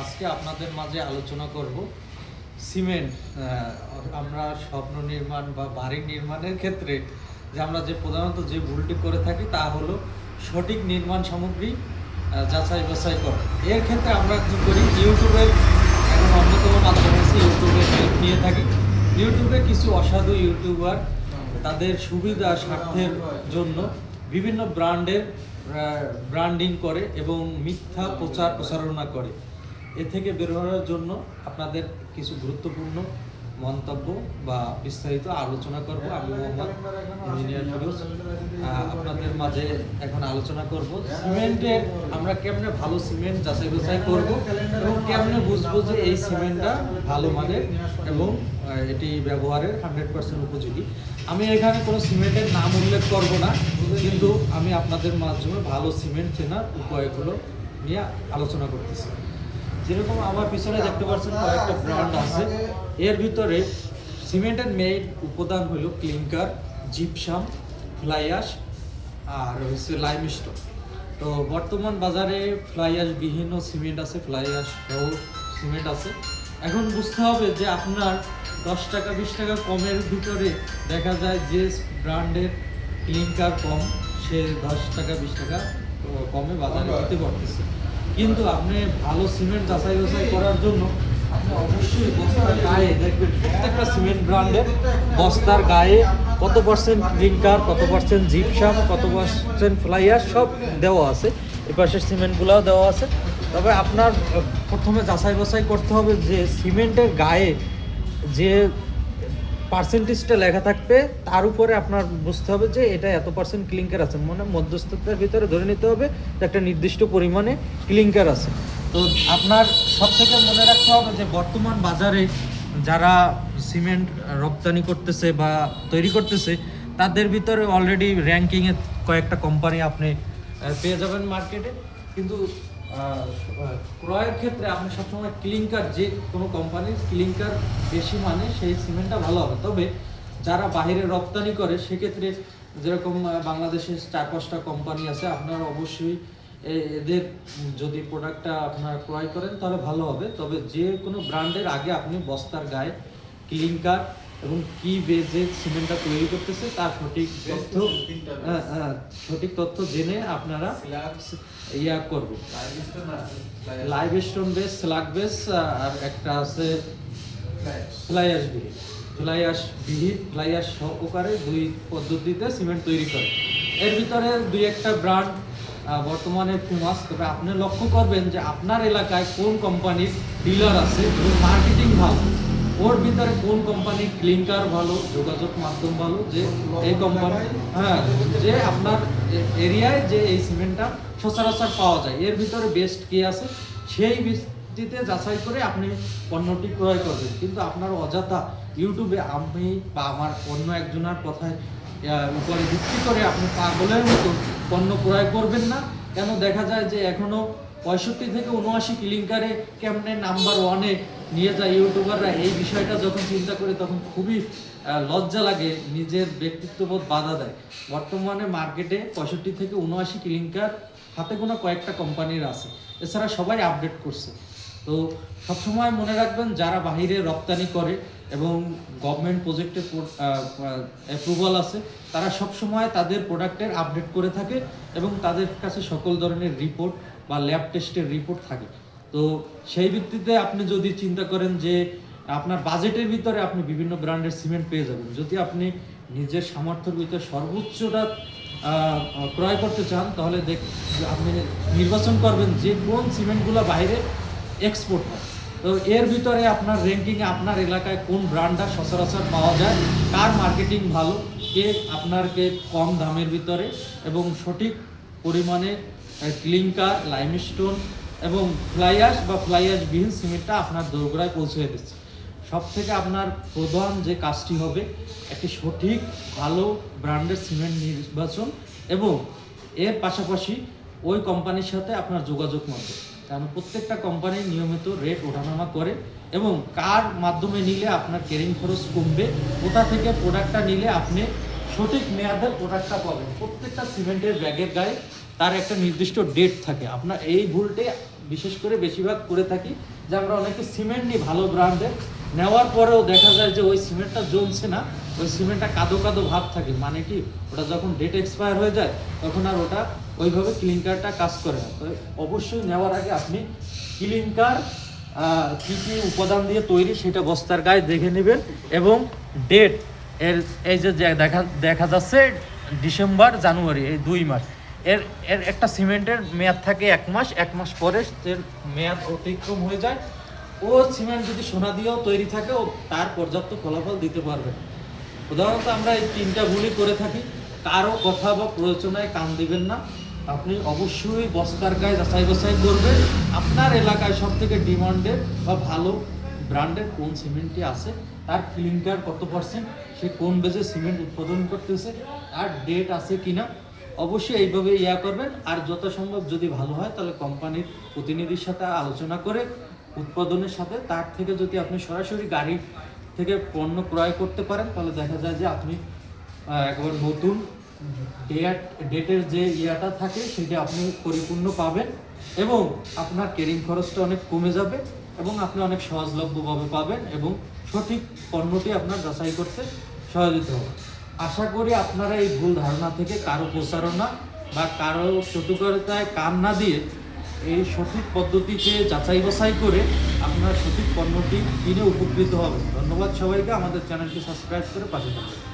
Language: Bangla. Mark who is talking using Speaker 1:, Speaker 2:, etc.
Speaker 1: আজকে আপনাদের মাঝে আলোচনা করব সিমেন্ট আমরা স্বপ্ন নির্মাণ বা বাড়ি নির্মাণের ক্ষেত্রে যে আমরা যে প্রধানত যে ভুলটি করে থাকি তা হলো সঠিক নির্মাণ সামগ্রী যাচাই বাছাই করা। এর ক্ষেত্রে আমরা কী করি? ইউটিউবের এখন অন্যতম মাধ্যম হচ্ছে ইউটিউবে হেল্প নিয়ে থাকি। ইউটিউবে কিছু অসাধু ইউটিউবার, তাদের সুবিধা, স্বার্থের জন্য বিভিন্ন ব্র্যান্ডের ব্র্যান্ডিং করে এবং মিথ্যা প্রচার প্রচারণা করে। এ থেকে বের হওয়ার জন্য আপনাদের কিছু গুরুত্বপূর্ণ মন্তব্য বা বিস্তারিত আলোচনা করব। আমি মোহাম্মদ ইঞ্জিনিয়ার ফিরোজ। আপনাদের মাঝে এখন আলোচনা করব। সিমেন্টের আমরা কেমনে ভালো সিমেন্ট যাচাই বাছাই করব এবং কেমনে বুঝব যে এই সিমেন্টটা ভালো মানের এবং এটি ব্যবহারের হান্ড্রেড পার্সেন্ট উপযোগী। আমি এখানে কোনো সিমেন্টের নাম উল্লেখ করব না, কিন্তু আমি আপনাদের মাধ্যমে ভালো সিমেন্ট চেনার উপায়গুলো নিয়ে আলোচনা করতেছি। যেরকম আমার পিছনে দেখতে পাচ্ছেন কয়েকটা ব্র্যান্ড আছে। এর ভিতরে সিমেন্টের মেইন উপাদান হলো ক্লিংকার জিপসাম ফ্লাই অ্যাশ আর হচ্ছে লাইমস্টোন তো বর্তমান বাজারে ফ্লাই অ্যাশ বিহীন সিমেন্ট আছে ফ্লাই অ্যাশ সহ সিমেন্ট আছে। এখন বুঝতে হবে যে আপনার দশ টাকা বিশ টাকা কমের ভিতরে দেখা যায় যে ব্র্যান্ডের ক্লিংকার কম সে দশ টাকা বিশ টাকা কমে বাজারে দিতে পারতেছে। কিন্তু আপনি ভালো সিমেন্ট যাচাই বাছাই করার জন্য আপনি অবশ্যই বস্তার গায়ে দেখবেন, প্রত্যেকটা সিমেন্ট ব্র্যান্ডের বস্তার গায়ে কত পার্সেন্ট ক্লিংকার কত পার্সেন্ট জিপসাম, কত পার্সেন্ট ফ্লাইয়ার সব দেওয়া আছে। এই পাশের সিমেন্টগুলোও দেওয়া আছে। তবে আপনার, প্রথমে যাচাই বাছাই করতে হবে যে সিমেন্টের গায়ে যে পার্সেন্টেজটা লেখা থাকবে, তার উপরে আপনার বুঝতে হবে যে এটা এত পার্সেন্ট ক্লিংকার আছে। মানে মধ্যস্থতার ভিতরে ধরে নিতে হবে যে একটা নির্দিষ্ট পরিমাণে ক্লিংকার আছে। তো আপনার সব থেকে মনে রাখতে হবে যে বর্তমান বাজারে যারা সিমেন্ট রপ্তানি করতেছে বা তৈরি করতেছে, তাদের ভিতরে অলরেডি র্যাঙ্কিংয়ে কয়েকটা কোম্পানি আপনি পেয়ে যাবেন মার্কেটে কিন্তু ক্রয়ের ক্ষেত্রে আপনি সবসময় ক্লিংকার যে কোনো কোম্পানির ক্লিংকার বেশি মানে সেই সিমেন্টটা ভালো হবে। তবে যারা বাইরে রপ্তানি করে সেক্ষেত্রে যেরকম আহ, বাংলাদেশের চার পাঁচটা কোম্পানি আছে আপনারা অবশ্যই এদের যদি প্রোডাক্টটা আপনার ক্রয় করেন তাহলে ভালো হবে। তবে যে কোনো ব্র্যান্ডের আগে আপনি বস্তার গায়ে ক্লিংকার এবং কি বেজে সিমেন্টটা তৈরি করতেছে তার সঠিক তথ্য হ্যাঁ, হ্যাঁ, সঠিক তথ্য জেনে আপনারা ইয়া করবেন live stone base slag base আর একটা আছে ফ্লাই অ্যাশ বিহিত ফ্লাই অ্যাশ বিহিত ফ্লাই অ্যাশ সহকারে দুই পদ্ধতিতে সিমেন্ট তৈরি করে। এর ভিতরে দুই একটা ব্র্যান্ড বর্তমানে ফেমাস। তবে আপনি লক্ষ্য করবেন যে আপনার এলাকায় কোন কোম্পানির ডিলার আছে এবং মার্কেটিং ভালো। ওর ভিতরে কোন কোম্পানির ক্লিংকার ভালো যোগাযোগ মাধ্যম ভালো যে এই কোম্পানি হ্যাঁ যে আপনার এরিয়ায় যে এই সিমেন্টটা সচরাচর পাওয়া যায়। এর ভিতরে বেস্ট কে আছে? সেই ভিত্তিতে যাচাই করে আপনি পণ্যটি ক্রয় করবেন। কিন্তু আপনার অযথা ইউটিউবে আমি বা আমার অন্য একজনের কথায় উপরে ভিত্তি করে আপনি পাগলের মতো পণ্য ক্রয় করবেন না। কেন দেখা যায় যে এখনও পঁয়ষট্টি থেকে উনআশি কিলিংকারে কেমনে নাম্বার ওয়ানে নিয়ে যায় ইউটিউবাররা, এই বিষয়টা যখন চিন্তা করে তখন খুবই লজ্জা লাগে, নিজের ব্যক্তিত্ববোধ বাধা দেয়। বর্তমানে মার্কেটে পঁয়ষট্টি থেকে উনআশি কিলিংকার হাতে গোনা কয়েকটা কোম্পানির আছে, এছাড়া সবাই আপডেট করছে। তো সবসময় মনে রাখবেন, যারা বাহিরে রপ্তানি করে এবং গভর্নমেন্ট প্রজেক্টে অ্যাপ্রুভাল আছে, তারা সবসময় তাদের প্রোডাক্টের আপডেট করে থাকে এবং তাদের কাছে সকল ধরনের রিপোর্ট বা ল্যাব টেস্টের রিপোর্ট থাকে। তো সেই ভিত্তিতে আপনি যদি চিন্তা করেন যে আপনার বাজেটের ভিতরে আপনি বিভিন্ন ব্র্যান্ডের সিমেন্ট পেয়ে যাবেন, যদি আপনি নিজের সামর্থ্যের ভিতরে সর্বোচ্চটা ক্রয় করতে চান, তাহলে দেখ আপনি নির্বাচন করবেন যে কোন সিমেন্টগুলো বাইরে এক্সপোর্ট হয়। তো এর ভিতরে আপনার র্যাঙ্কিংয়ে আপনার এলাকায় কোন ব্র্যান্ডটা সচরাচর পাওয়া যায়, কার মার্কেটিং ভালো, কে আপনার কে কম দামের ভিতরে এবং সঠিক পরিমাণে ক্লিংকার লাইমস্টোন এবং ফ্লাইয়াস বা ফ্লাইয়াস বিহীন সিমেন্টটা আপনার দোরগোড়ায় পৌঁছে দিচ্ছে। সব থেকে আপনার প্রধান যে কাজটি হবে, একটি সঠিক, ভালো ব্র্যান্ডের সিমেন্ট নির্বাচন এবং এর পাশাপাশি ওই কোম্পানির সাথে আপনার যোগাযোগ মাধ্যম। কারণ প্রত্যেকটা কোম্পানি নিয়মিত রেট ওঠানামা করে এবং কার মাধ্যমে নিলে আপনার ক্যারিং খরচ কমবে, কোথা থেকে প্রোডাক্টটা নিলে আপনি সঠিক মেয়াদের প্রোডাক্টটা পাবেন। প্রত্যেকটা সিমেন্টের ব্যাগের গায়ে তার একটা নির্দিষ্ট ডেট থাকে। আপনার এই ভুলটে বিশেষ করে বেশিরভাগ করে থাকি যে আমরা অনেকে সিমেন্ট নিই ভালো ব্র্যান্ডের নেওয়ার পরেও দেখা যায় যে ওই সিমেন্টটা জমছে না। ওই সিমেন্টটা কাদো কাদো ভাব থাকে। মানে কি? ওটা যখন ডেট এক্সপায়ার হয়ে যায়, তখন আর ওটা ওইভাবে ক্লিনকারটা কাজ করে না। তো অবশ্যই নেওয়ার আগে আপনি ক্লিনকার কী কী উপাদান দিয়ে তৈরি সেটা বস্তার গায়ে দেখে নেবেন এবং ডেট এর, এই যে দেখা দেখা যাচ্ছে ডিসেম্বর, জানুয়ারি, এই দুই মাস। এর এর একটা সিমেন্টের মেয়াদ থাকে এক মাস এক মাস পরে এর মেয়াদ অতিক্রম হয়ে যায়। ও সিমেন্ট যদি সোনা দিয়েও তৈরি থাকে, ও তার পর্যাপ্ত ফলাফল দিতে পারবে উদাহরণত আমরা এই তিনটা ভুলই করে থাকি। কারও কথা বা প্রয়োজনায় কান দিবেন না। আপনি অবশ্যই বস্তার গায়ে যাচাই বাছাই করবেন। আপনার এলাকায় সব থেকে ডিমান্ডের বা ভালো ব্র্যান্ডের কোন সিমেন্টটি আছে? তার ক্লিনকার কত পার্সেন্ট? সে কোন বেজে সিমেন্ট উৎপাদন করতেছে? আর ডেট আছে কিনা? অবশ্যই এইভাবে ইয়া করবেন। আর যত সম্ভব যদি ভালো হয়, তাহলে কোম্পানির প্রতিনিধির সাথে আলোচনা করে উৎপাদনের সাথে, তার থেকে যদি আপনি সরাসরি গাড়ি থেকে পণ্য ক্রয় করতে পারেন, তাহলে দেখা যায় যে আপনি একবার নতুন ডেট ডেটের যে ইয়াটা থাকে, সেটা আপনি পরিপূর্ণ পাবেন এবং আপনার কেরিং খরচটা অনেক কমে যাবে এবং আপনি অনেক সহজলভ্যভাবে পাবেন এবং সঠিক পণ্যটি আপনার যাচাই করতে সহযোগিত হবে। আশা করি আপনারা এই ভুল ধারণা থেকে কারও প্রচারণা বা কারও চটুকতায় কান না দিয়ে এই সঠিক পদ্ধতিতে যাচাই বাছাই করে আপনার সঠিক পণ্যটি কিনে উপকৃত হবে ধন্যবাদ সবাইকে। আমাদের চ্যানেলটি সাবস্ক্রাইব করে পাশে থাকবেন